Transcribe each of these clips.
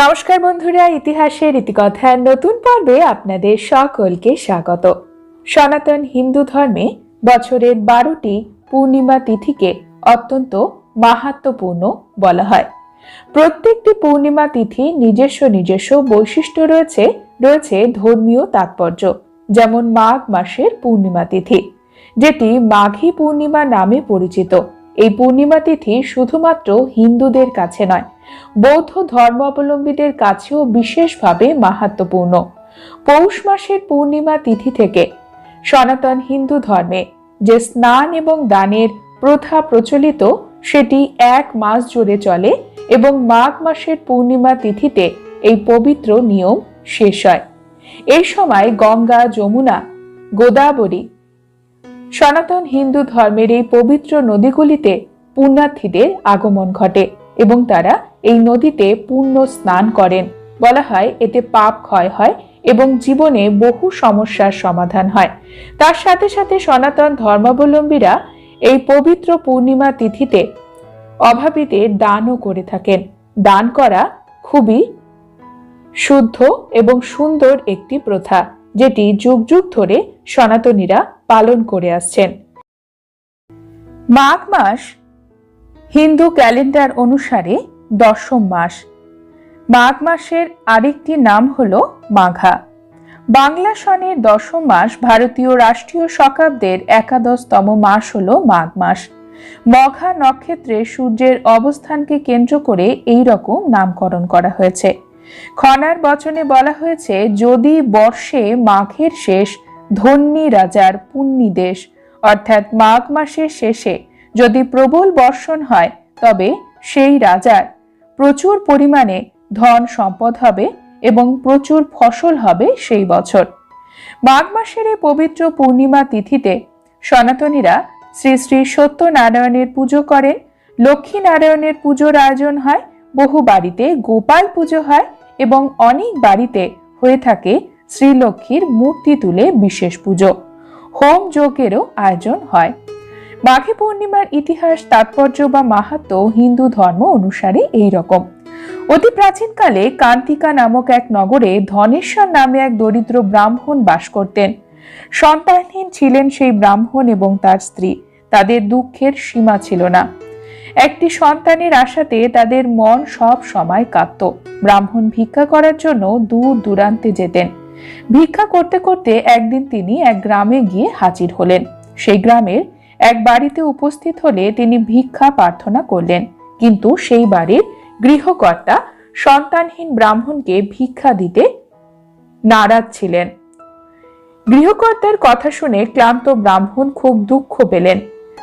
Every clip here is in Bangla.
নমস্কার বন্ধুরা, ইতিহাসের ইতিকথার নতুন পর্বে আপনাদের সকলকে স্বাগত। সনাতন হিন্দু ধর্মে বছরের বারোটি পূর্ণিমা তিথিকে অত্যন্ত মাহাত্মপূর্ণ বলা হয়। প্রত্যেকটি পূর্ণিমা তিথি নিজস্ব নিজস্ব বৈশিষ্ট্য রয়েছে রয়েছে ধর্মীয় তাৎপর্য, যেমন মাঘ মাসের পূর্ণিমা তিথি, যেটি মাঘী পূর্ণিমা নামে পরিচিত। এই পূর্ণিমা তিথি শুধুমাত্র হিন্দুদের কাছে নয় বৌদ্ধ ধর্মাবলম্বীদের কাছেও বিশেষভাবে মাহাত্মপূর্ণ। পৌষ মাসের পূর্ণিমা তিথি থেকে সনাতন হিন্দু ধর্মে যে স্নান এবং দানের প্রথা প্রচলিত, সেটি এক মাস জুড়ে চলে এবং মাঘ মাসের পূর্ণিমা তিথিতে এই পবিত্র নিয়ম শেষ হয়। এই সময় গঙ্গা, যমুনা, গোদাবরী সনাতন হিন্দু ধর্মের এই পবিত্র নদীগুলিতে পুণ্যার্থীদের আগমন ঘটে। এবং তারা এই নদীতে পূর্ণ স্নান করেন। বলা হয়, এতে পাপ ক্ষয় হয় এবং জীবনে বহু সমস্যার সমাধান হয়। তার সাথে সাথে সনাতন ধর্মাবলম্বীরা এই পবিত্র পূর্ণিমা তিথিতে অভাবীদের দানও করে থাকেন। দান করা খুবই শুদ্ধ এবং সুন্দর একটি প্রথা, যেটি যুগ যুগ ধরে সনাতনীরা পালন করে আসছেন। মাঘ মাস হিন্দু ক্যালেন্ডার অনুসারে দশম মাস। মাঘ মাসের আরেকটি নাম হল মাঘা। বাংলা সনের দশম মাস ভারতীয় রাষ্ট্রীয় শকাব্দের একাদশতম মাস হল মাঘ মাস। মঘা নক্ষত্রে সূর্যের অবস্থানকে কেন্দ্র করে এই রকম নামকরণ করা হয়েছে। খনার বচনে বলা হয়েছে, যদি বর্ষে মাঘের শেষ, ধন্যী রাজার পুণ্যি দেশ। অর্থাৎ মাঘ মাসের শেষে যদি প্রবল বর্ষণ হয়, তবে সেই রাজার প্রচুর পরিমাণে ধন সম্পদ হবে এবং প্রচুর ফসল হবে সেই বছর। মাঘ মাসের এই পবিত্র পূর্ণিমা তিথিতে সনাতনীরা শ্রী শ্রী সত্যনারায়ণের পুজো করেন। লক্ষ্মী নারায়ণের পুজোর আয়োজন হয়, বহু বাড়িতে গোপাল পুজো হয় এবং অনেক বাড়িতে হয়ে থাকে শ্রীলক্ষ্মীর মূর্তি তুলে বিশেষ পুজো। হোম যজ্ঞেরও আয়োজন হয়। মাঘী পূর্ণিমার ইতিহাস, তাৎপর্য বা মাহাত্ম হিন্দু ধর্ম অনুসারে এই রকম অতি প্রাচীনকালে কান্তিকা নামক এক নগরে ধনেশ্বর নামে এক দরিদ্র ব্রাহ্মণ বাস করতেন। সন্তানহীন ছিলেন সেই ব্রাহ্মণ এবং তার স্ত্রী। তাদের দুঃখের সীমা ছিল না। একটি সন্তানের আশাতে তাদের মন সব সময় কাঁদত ব্রাহ্মণ ভিক্ষা করার জন্য দূর দূরান্তে যেতেন। ভিক্ষা করতে করতে একদিন তিনি এক গ্রামে গিয়ে হাজির হলেন। সেই গ্রামের এক বাড়িতে উপস্থিত হলে তিনি ভিক্ষা প্রার্থনা করলেন। কিন্তু সেই বাড়ির গৃহকর্তা সন্তানহীন ব্রাহ্মণকে ভিক্ষা দিতে নারাজ ছিলেন। গৃহকর্তার কথা শুনে ক্লান্ত ব্রাহ্মণ খুব দুঃখ পেলেন।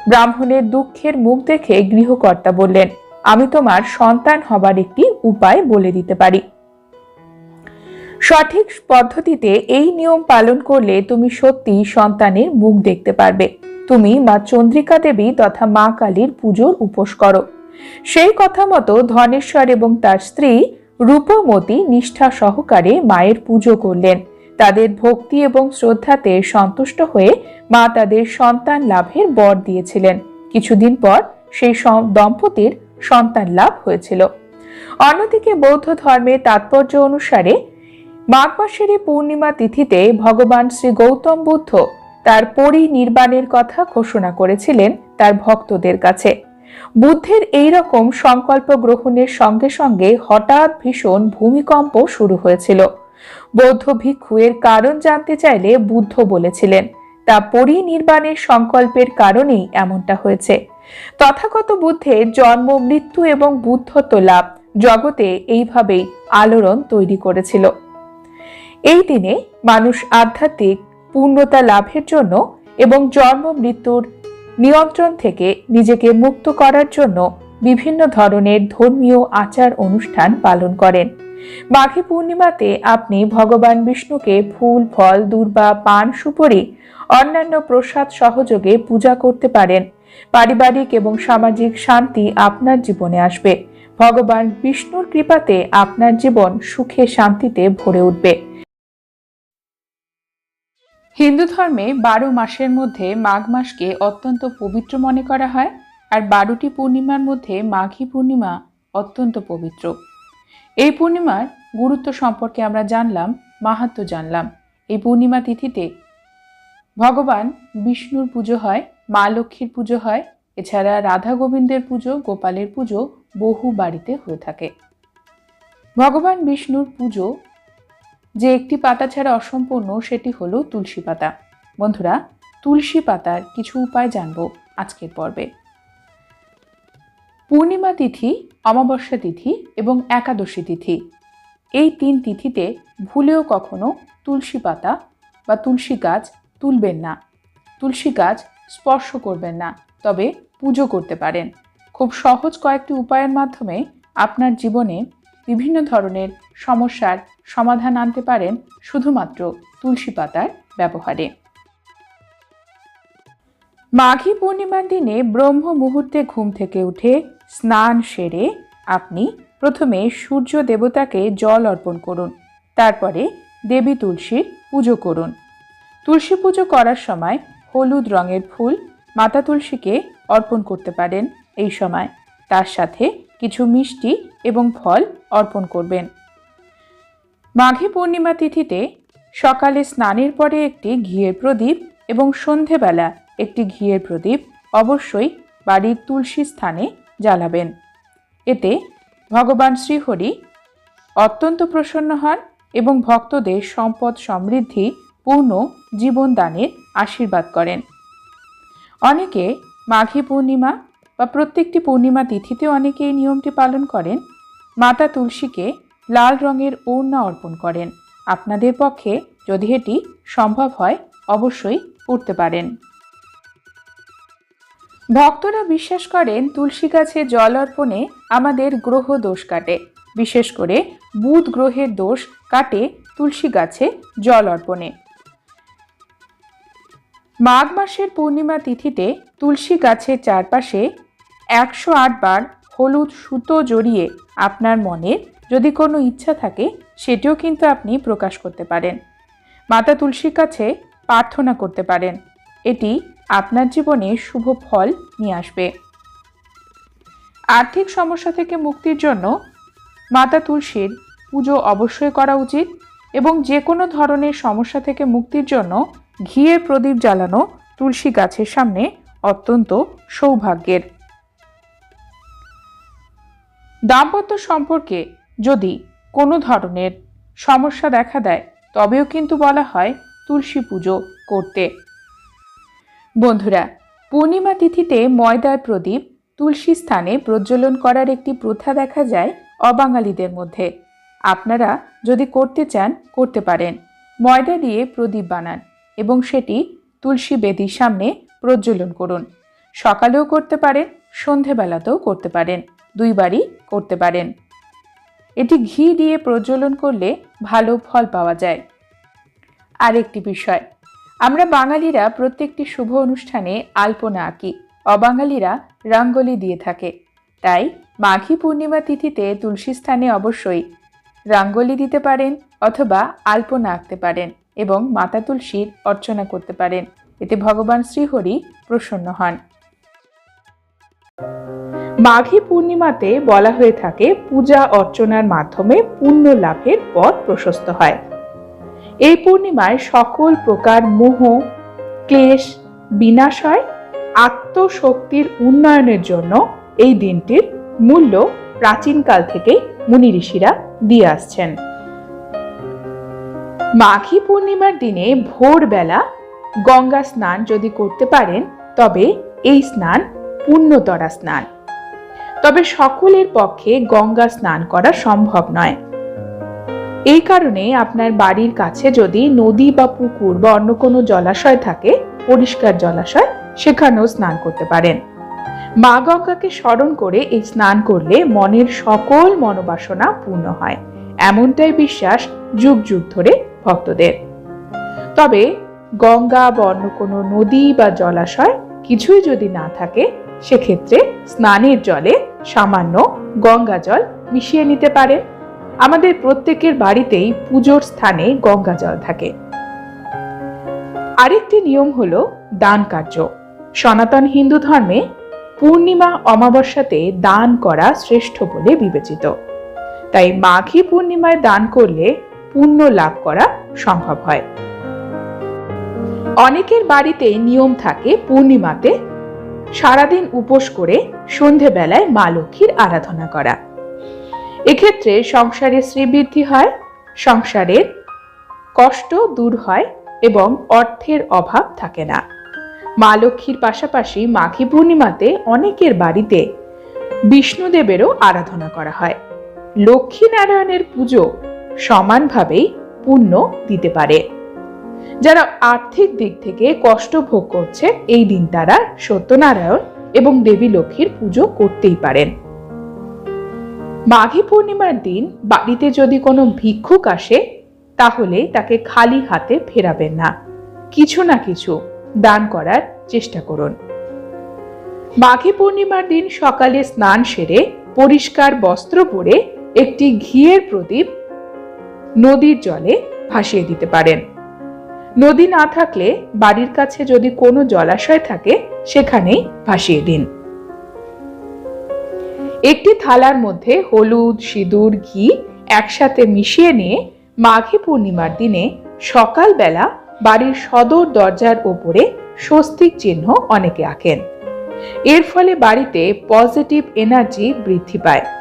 ব্রাহ্মণের দুঃখের মুখ দেখে গৃহকর্তা বললেন, আমি তোমার সন্তান হবার একটি উপায় বলে দিতে পারি। সঠিক পদ্ধতিতে এই নিয়ম পালন করলে তুমি সত্যি সন্তানের মুখ দেখতে পারবে। তুমি মা চন্দ্রিকা দেবী তথা মা কালীর পুজোর উপোস করো। সেই কথা মতো ধনেশ্বর এবং তার স্ত্রী রূপমতী নিষ্ঠা সহকারে মায়ের পুজো করলেন। তাদের ভক্তি এবং শ্রদ্ধাতে সন্তুষ্ট হয়ে মা তাদের সন্তান লাভের বর দিয়েছিলেন। কিছুদিন পর সেই দম্পতির সন্তান লাভ হয়েছিল। অন্যদিকে বৌদ্ধ ধর্মের তাৎপর্য অনুসারে মাঘ মাসের পূর্ণিমা তিথিতে ভগবান শ্রী গৌতম বুদ্ধ তার পরিনির্বাণের কথা ঘোষণা করেছিলেন তার ভক্তদের কাছে। বুদ্ধের এই রকম সংকল্প গ্রহণের সঙ্গে সঙ্গে হঠাৎ ভীষণ ভূমিকম্প শুরু হয়েছিল। বৌদ্ধ ভিক্ষু এর কারণ জানতে চাইলে বুদ্ধ বলেছিলেন, তা পরিনির্বাণের সংকল্পের কারণেই এমনটা হয়েছে। তথাগত বুদ্ধের জন্ম, মৃত্যু এবং বুদ্ধত্ব লাভ জগতে এইভাবেই আলোড়ন তৈরি করেছিল। এই দিনে মানুষ আধ্যাত্মিক পূর্ণতা লাভের জন্য এবং জন্ম, মৃত্যুর নিয়ন্ত্রণ থেকে নিজেকে মুক্ত করার জন্য বিভিন্ন ধরনের ধর্মীয় আচার অনুষ্ঠান পালন করেন। মাঘী পূর্ণিমাতে আপনি ভগবান বিষ্ণুকে ফুল, ফল, দূর্বা, পান, সুপরি, অন্যান্য প্রসাদ সহযোগে পূজা করতে পারেন। পারিবারিক এবং সামাজিক শান্তি আপনার জীবনে আসবে। ভগবান বিষ্ণুর কৃপাতে আপনার জীবন সুখে শান্তিতে ভরে উঠবে। হিন্দু ধর্মে বারো মাসের মধ্যে মাঘ মাসকে অত্যন্ত পবিত্র মনে করা হয় আর বারোটি পূর্ণিমার মধ্যে মাঘী পূর্ণিমা অত্যন্ত পবিত্র। এই পূর্ণিমার গুরুত্ব সম্পর্কে আমরা জানলাম, মাহাত্ম্য জানলাম। এই পূর্ণিমা তিথিতে ভগবান বিষ্ণুর পুজো হয়, মা লক্ষ্মীর পুজো হয়, এছাড়া রাধা গোবিন্দের পুজো, গোপালের পুজো বহু বাড়িতে হয়ে থাকে। ভগবান বিষ্ণুর পুজো যে একটি পাতা ছাড়া অসম্পূর্ণ, সেটি হলো তুলসী পাতা। বন্ধুরা, তুলসী পাতার কিছু উপায় জানব আজকের পর্বে। পূর্ণিমা তিথি, অমাবস্যা তিথি এবং একাদশী তিথি। এই তিন তিথিতে ভুলেও কখনো তুলসী পাতা বা তুলসী গাছ তুলবেন না। তুলসী গাছ স্পর্শ করবেন না, তবে পুজো করতে পারেন। খুব সহজ কয়েকটি উপায়ের মাধ্যমে আপনার জীবনে বিভিন্ন ধরনের সমস্যার সমাধান আনতে পারেন শুধুমাত্র তুলসী পাতার ব্যবহারে। মাঘী পূর্ণিমার দিনে ব্রহ্ম মুহূর্তে ঘুম থেকে উঠে স্নান সেরে আপনি প্রথমে সূর্য দেবতাকে জল অর্পণ করুন, তারপরে দেবী তুলসীর পুজো করুন। তুলসী পুজো করার সময় হলুদ রঙের ফুল মাতা তুলসীকে অর্পণ করতে পারেন। এই সময় তার সাথে কিছু মিষ্টি এবং ফল অর্পণ করবেন। মাঘী পূর্ণিমা তিথিতে সকালে স্নানের পরে একটি ঘিয়ের প্রদীপ এবং সন্ধেবেলা একটি ঘিয়ের প্রদীপ অবশ্যই বাড়ির তুলসী স্থানে জ্বালাবেন। এতে ভগবান শ্রীহরি অত্যন্ত প্রসন্ন হন এবং ভক্তদের সম্পদ সমৃদ্ধি, পূর্ণ জীবনদানের আশীর্বাদ করেন। অনেকে মাঘী পূর্ণিমা বা প্রত্যেকটি পূর্ণিমা তিথিতে অনেকে এই নিয়মটি পালন করেন। মাতা তুলসীকে লাল রঙের ওড়না অর্পণ করেন। আপনাদের পক্ষে যদি এটি সম্ভব হয়, অবশ্যই করতে পারেন। ভক্তরা বিশ্বাস করেন, তুলসী গাছে জল অর্পণে আমাদের গ্রহ দোষ কাটে। বিশেষ করে বুধ গ্রহের দোষ কাটে তুলসী গাছে জল অর্পণে। মাঘ মাসের পূর্ণিমা তিথিতে তুলসী গাছের চারপাশে একশো আট বার হলুদ সুতো জড়িয়ে আপনার মনের যদি কোনো ইচ্ছা থাকে, সেটিও কিন্তু আপনি প্রকাশ করতে পারেন। মাতা তুলসীর কাছে প্রার্থনা করতে পারেন। এটি আপনার জীবনে শুভ ফল নিয়ে আসবে। আর্থিক সমস্যা থেকে মুক্তির জন্য মাতা তুলসীর পুজো অবশ্যই করা উচিত এবং যে কোনো ধরনের সমস্যা থেকে মুক্তির জন্য ঘিয়ের প্রদীপ জ্বালানো তুলসী গাছের সামনে অত্যন্ত সৌভাগ্যের। দাম্পত্য সম্পর্কে যদি কোনো ধরনের সমস্যা দেখা দেয়, তবেও কিন্তু বলা হয় তুলসী পুজো করতে। বন্ধুরা, পূর্ণিমা তিথিতে ময়দার প্রদীপ তুলসী স্থানে প্রজ্বলন করার একটি প্রথা দেখা যায় অবাঙালিদের মধ্যে। আপনারা যদি করতে চান, করতে পারেন। ময়দা দিয়ে প্রদীপ বানান এবং সেটি তুলসী বেদির সামনে প্রজ্বলন করুন। সকালেও করতে পারেন, সন্ধেবেলাতেও করতে পারেন, দুইবারই করতে পারেন। এটি ঘি দিয়ে প্রজ্বলন করলে ভালো ফল পাওয়া যায়। আরেকটি বিষয়, আমরা বাঙালিরা প্রত্যেকটি শুভ অনুষ্ঠানে আলপনা আঁকি, অবাঙালিরা রঙ্গলি দিয়ে থাকে। তাই মাঘী পূর্ণিমা তিথিতে তুলসী স্থানে অবশ্যই রঙ্গলি দিতে পারেন অথবা আলপনা আঁকতে পারেন এবং মাতা তুলসীর অর্চনা করতে পারেন। এতে ভগবান শ্রীহরি প্রসন্ন হন। মাঘী পূর্ণিমাতে বলা হয়ে থাকে পূজা অর্চনার মাধ্যমে পুণ্য লাভের পথ প্রশস্ত হয়। এই পূর্ণিমায় সকল প্রকার মোহ, ক্লেশ বিনাশ হয় আত্মশক্তির উন্নয়নের জন্য এই দিনটির মূল্য প্রাচীনকাল থেকেই মুনি ঋষিরা দিয়ে আসছেন। মাঘী পূর্ণিমার দিনে ভোরবেলা গঙ্গা স্নান যদি করতে পারেন, তবে এই স্নান পুণ্যতরা স্নান। তবে সকলের পক্ষে গঙ্গা স্নান করা সম্ভব নয়। এই কারণে আপনার বাড়ির কাছে যদি নদী বা পুকুর বা অন্য কোনো জলাশয় থাকে, পরিষ্কার জলাশয়, সেখানেও স্নান করতে পারেন। মা গঙ্গাকে স্মরণ করে এই স্নান করলে মনের সকল মনোবাসনা পূর্ণ হয়। এমনটাই বিশ্বাস যুগ যুগ ধরে ভক্তদের। তবে গঙ্গা বা অন্য কোনো নদী বা জলাশয় কিছুই যদি না থাকে সেক্ষেত্রে স্নানের জলে সামান্য গঙ্গা জল মিশিয়ে নিতে পারেন আমাদের প্রত্যেকের বাড়িতেই পুজোর স্থানে গঙ্গা জল থাকে। আরেকটি নিয়ম হলো দান কার্য। সনাতন হিন্দু ধর্মে পূর্ণিমা অমাবস্যাতে দান করা শ্রেষ্ঠ বলে বিবেচিত। তাই মাঘী পূর্ণিমায় দান করলে পুণ্য লাভ করা সম্ভব হয়। অনেকের বাড়িতে নিয়ম থাকে পূর্ণিমাতে সারাদিন উপোস করে সন্ধেবেলায় মা লক্ষ্মীর আরাধনা করা। এক্ষেত্রে সংসারে শ্রীবৃদ্ধি হয় সংসারের কষ্ট দূর হয় এবং অর্থের অভাব থাকে না। মা লক্ষ্মীর পাশাপাশি মাঘী পূর্ণিমাতে অনেকের বাড়িতে বিষ্ণুদেবেরও আরাধনা করা হয়। লক্ষ্মী নারায়ণের পুজো সমানভাবেই পুণ্য দিতে পারে। যারা আর্থিক দিক থেকে কষ্ট ভোগ করছে, এই দিন তারা সত্যনারায়ণ এবং দেবী লক্ষ্মীর পুজো করতেই পারেন। মাঘী পূর্ণিমার দিন বাড়িতে যদি কোনো ভিক্ষুক আসে, তাহলে তাকে খালি হাতে ফেরাবেন না। কিছু না কিছু দান করার চেষ্টা করুন। মাঘী পূর্ণিমার দিন সকালে স্নান সেরে পরিষ্কার বস্ত্র পরে একটি ঘিয়ের প্রদীপ নদীর জলে ভাসিয়ে দিতে পারেন। নদী না থাকলে বাড়ির কাছে যদি কোনো জলাশয় থাকে, সেখানেই ভাসিয়ে দিন। একটি থালার মধ্যে হলুদ, সিঁদুর, ঘি একসাথে মিশিয়ে নিয়ে মাঘী পূর্ণিমার দিনে সকালবেলা বাড়ির সদর দরজার ওপরে স্বস্তিক চিহ্ন অনেকে আঁকেন। এর ফলে বাড়িতে পজিটিভ এনার্জি বৃদ্ধি পায়।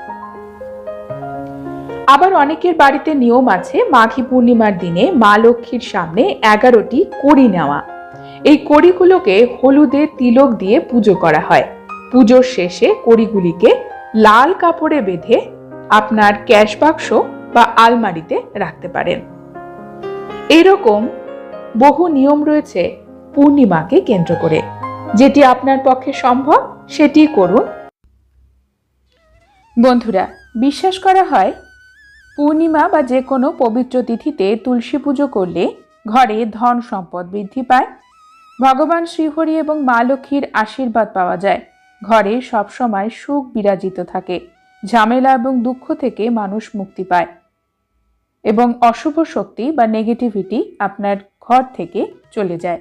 আবার অনেকের বাড়িতে নিয়ম আছে, মাঘী পূর্ণিমার দিনে মা লক্ষ্মীর সামনে এগারোটি কড়ি নেওয়া। এই কড়িগুলোকে হলুদে তিলক দিয়ে পুজো করা হয়। পুজোর শেষে কড়িগুলিকে লাল কাপড়ে বেঁধে আপনার ক্যাশ বাক্স বা আলমারিতে রাখতে পারেন। এরকম বহু নিয়ম রয়েছে পূর্ণিমাকে কেন্দ্র করে। যেটি আপনার পক্ষে সম্ভব, সেটি করুন। বন্ধুরা, বিশ্বাস করা হয় পূর্ণিমা বা যে কোনো পবিত্র তিথিতে তুলসী পুজো করলে ঘরে ধন সম্পদ বৃদ্ধি পায়। ভগবান শ্রীহরি এবং মা লক্ষ্মীর আশীর্বাদ পাওয়া যায়। ঘরে সবসময় সুখ বিরাজিত থাকে, ঝামেলা এবং দুঃখ থেকে মানুষ মুক্তি পায়। এবং অশুভ শক্তি বা নেগেটিভিটি আপনার ঘর থেকে চলে যায়।